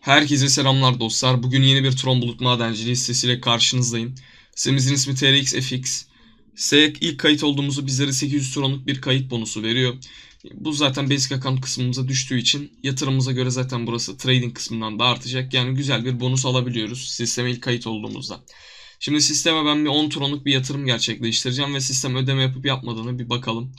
Herkese selamlar dostlar. Bugün yeni bir Tron Bulut Madenciliği sitesiyle karşınızdayım. Sitemizin ismi TRXFX. Siteye ilk kayıt olduğumuzu bizlere 800 Tron'luk bir kayıt bonusu veriyor. Bu zaten basic account kısmımıza düştüğü için yatırımımıza göre zaten burası trading kısmından da artacak. Yani güzel bir bonus alabiliyoruz sisteme ilk kayıt olduğumuzda. Şimdi sisteme ben bir 10 Tron'luk bir yatırım gerçekleştireceğim ve sistem ödeme yapıp yapmadığını bir bakalım.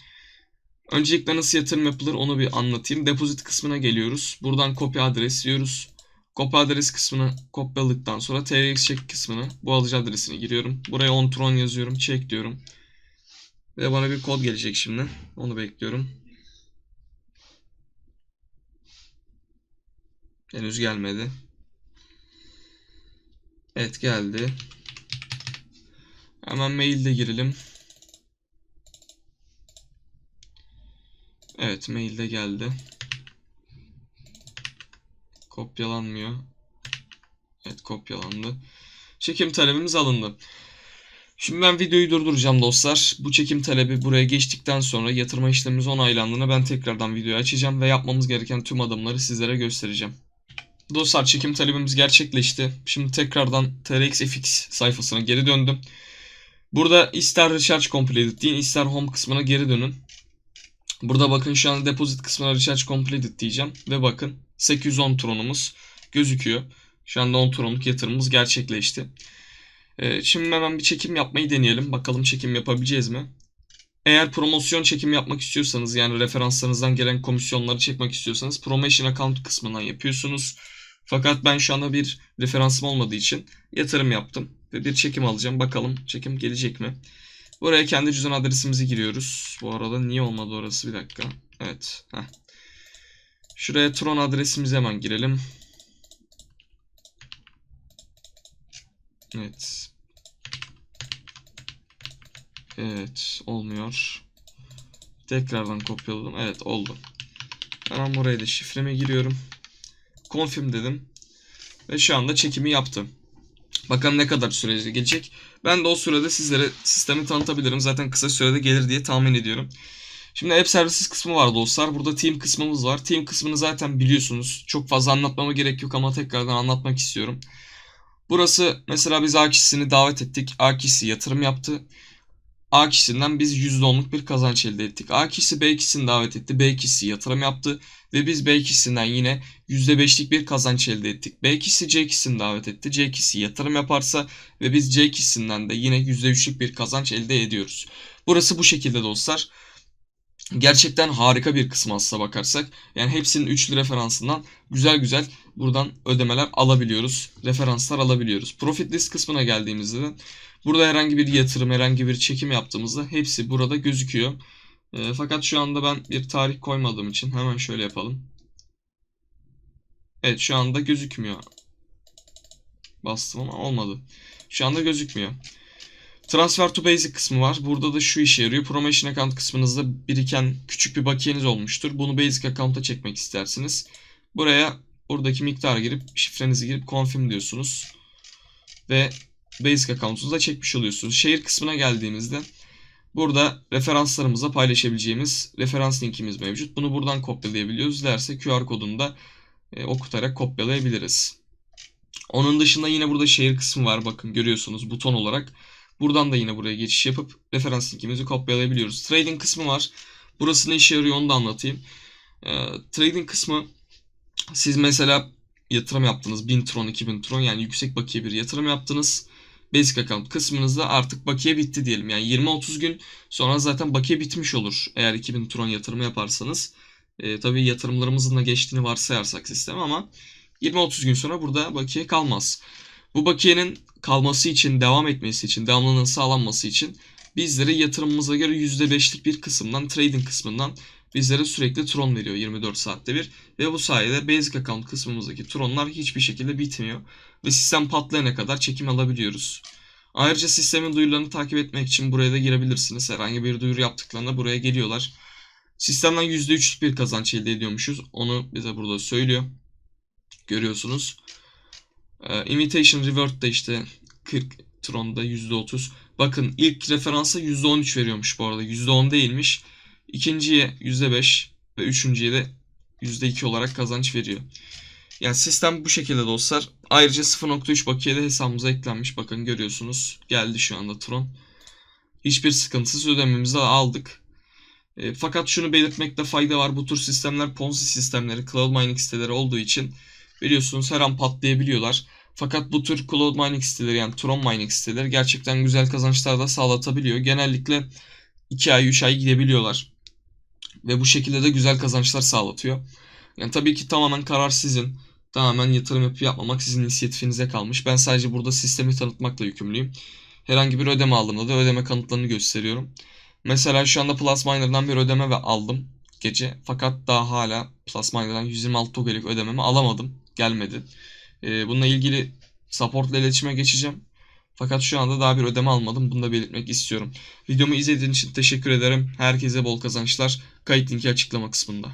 Öncelikle nasıl yatırım yapılır onu bir anlatayım. Depozit kısmına geliyoruz. Buradan kopya adres diyoruz. Kopya adres kısmını kopyaladıktan sonra TRX check kısmını bu alıcı adresini giriyorum. Buraya on tron yazıyorum. Check diyorum. Ve bana bir kod gelecek şimdi. Onu bekliyorum. Henüz gelmedi. Evet geldi. Hemen mailde girelim. Evet mailde geldi. Kopyalanmıyor. Evet kopyalandı. Çekim talebimiz alındı. Şimdi ben videoyu durduracağım dostlar. Bu çekim talebi buraya geçtikten sonra yatırma işlemimiz onaylandığında ben tekrardan videoyu açacağım ve yapmamız gereken tüm adımları sizlere göstereceğim. Dostlar çekim talebimiz gerçekleşti. Şimdi tekrardan TRXFX sayfasına geri döndüm. Burada ister recharge completed deyin ister home kısmına geri dönün. Burada bakın şu an deposit kısmına recharge completed diyeceğim ve bakın 810 tronumuz gözüküyor. Şu anda 10 tronluk yatırımımız gerçekleşti. Ee, şimdi hemen bir çekim yapmayı deneyelim. Bakalım çekim yapabileceğiz mi? Eğer promosyon çekim yapmak istiyorsanız yani referanslarınızdan gelen komisyonları çekmek istiyorsanız promotion account kısmından yapıyorsunuz. Fakat ben şu anda bir referansım olmadığı için yatırım yaptım ve bir çekim alacağım. Bakalım çekim gelecek mi? Buraya kendi cüzdan adresimizi giriyoruz. Bu arada niye olmadı orası bir dakika. Evet. Heh. Şuraya Tron adresimizi hemen girelim. Evet. Evet. Olmuyor. Tekrardan kopyaladım. Evet oldu. Hemen buraya da şifreme giriyorum. Confirm dedim. Ve şu anda çekimi yaptım. Bakalım ne kadar sürece gelecek. Ben de o sürede sizlere sistemi tanıtabilirim. Zaten kısa sürede gelir diye tahmin ediyorum. Şimdi App Services kısmı var dostlar. Burada Team kısmımız var. Team kısmını zaten biliyorsunuz. Çok fazla anlatmama gerek yok ama tekrardan anlatmak istiyorum. Burası mesela biz A kişisini davet ettik. A kişisi yatırım yaptı. A kişisinden biz %10'luk bir kazanç elde ettik. A kişisi B kişisini davet etti. B kişisi yatırım yaptı. Ve biz B kişisinden yine %5'lik bir kazanç elde ettik. B kişisi C kişisini davet etti. C kişisi yatırım yaparsa ve biz C kişisinden de yine %3'lük bir kazanç elde ediyoruz. Burası bu şekilde dostlar. Gerçekten harika bir kısmı aslına bakarsak. Yani hepsinin üçlü referansından güzel güzel buradan ödemeler alabiliyoruz. Referanslar alabiliyoruz. Profit list kısmına geldiğimizde de burada herhangi bir yatırım, herhangi bir çekim yaptığımızda hepsi burada gözüküyor. E, fakat şu anda ben bir tarih koymadığım için hemen şöyle yapalım. Evet şu anda gözükmüyor. Bastım ama olmadı. Şu anda gözükmüyor. Transfer to Basic kısmı var. Burada da şu işe yarıyor. Promotion Account kısmınızda biriken küçük bir bakiyeniz olmuştur. Bunu Basic Account'a çekmek istersiniz. Buraya buradaki miktar girip şifrenizi girip confirm diyorsunuz. Ve Basic Account'unuza çekmiş oluyorsunuz. Şehir kısmına geldiğimizde burada referanslarımızla paylaşabileceğimiz referans linkimiz mevcut. Bunu buradan kopyalayabiliyoruz. Derse QR kodunu da e, okutarak kopyalayabiliriz. Onun dışında yine burada şehir kısmı var. Bakın görüyorsunuz buton olarak. Buradan da yine buraya geçiş yapıp referans linkimizi kopyalayabiliyoruz. Trading kısmı var. Burası ne işe yarıyor onu da anlatayım. E, trading kısmı siz mesela yatırım yaptınız 1000 tron 2000 tron yani yüksek bakiye bir yatırım yaptınız. Basic account kısmınızda artık bakiye bitti diyelim. Yani 20-30 gün sonra zaten bakiye bitmiş olur. Eğer 2000 tron yatırımı yaparsanız. E, tabii yatırımlarımızın da geçtiğini varsayarsak sistem ama 20-30 gün sonra burada bakiye kalmaz. Bu bakiyenin kalması için, devam etmesi için, devamlılığının sağlanması için bizlere yatırımımıza göre %5'lik bir kısımdan, trading kısmından bizlere sürekli tron veriyor 24 saatte bir. Ve bu sayede basic account kısmımızdaki tronlar hiçbir şekilde bitmiyor. Ve sistem patlayana kadar çekim alabiliyoruz. Ayrıca sistemin duyurularını takip etmek için buraya da girebilirsiniz. Herhangi bir duyuru yaptıklarında buraya geliyorlar. Sistemden %3'lük bir kazanç elde ediyormuşuz. Onu bize burada söylüyor. Görüyorsunuz. Ee, Imitation Revert de işte 40 Tron'da %30. Bakın ilk referansa %13 veriyormuş bu arada. %10 değilmiş. İkinciye %5 ve üçüncüye de %2 olarak kazanç veriyor. Yani sistem bu şekilde dostlar. Ayrıca 0.3 bakiye de hesabımıza eklenmiş. Bakın görüyorsunuz. Geldi şu anda Tron. Hiçbir sıkıntısız ödememizi aldık. E, fakat şunu belirtmekte fayda var. Bu tür sistemler Ponzi sistemleri, cloud mining siteleri olduğu için biliyorsunuz her an patlayabiliyorlar. Fakat bu tür cloud mining siteleri yani Tron mining siteleri gerçekten güzel kazançlar da sağlatabiliyor. Genellikle 2 ay 3 ay gidebiliyorlar. Ve bu şekilde de güzel kazançlar sağlatıyor. Yani tabii ki tamamen karar sizin. Tamamen yatırım yapıp yapmamak sizin inisiyatifinize kalmış. Ben sadece burada sistemi tanıtmakla yükümlüyüm. Herhangi bir ödeme aldığımda da ödeme kanıtlarını gösteriyorum. Mesela şu anda Plus Miner'dan bir ödeme ve aldım gece. Fakat daha hala Plus Miner'dan 126 TOG'lik ödememi alamadım. Gelmedi. Ee, bununla ilgili support ile iletişime geçeceğim. Fakat şu anda daha bir ödeme almadım. Bunu da belirtmek istiyorum. Videomu izlediğiniz için teşekkür ederim. Herkese bol kazançlar. Kayıt linki açıklama kısmında.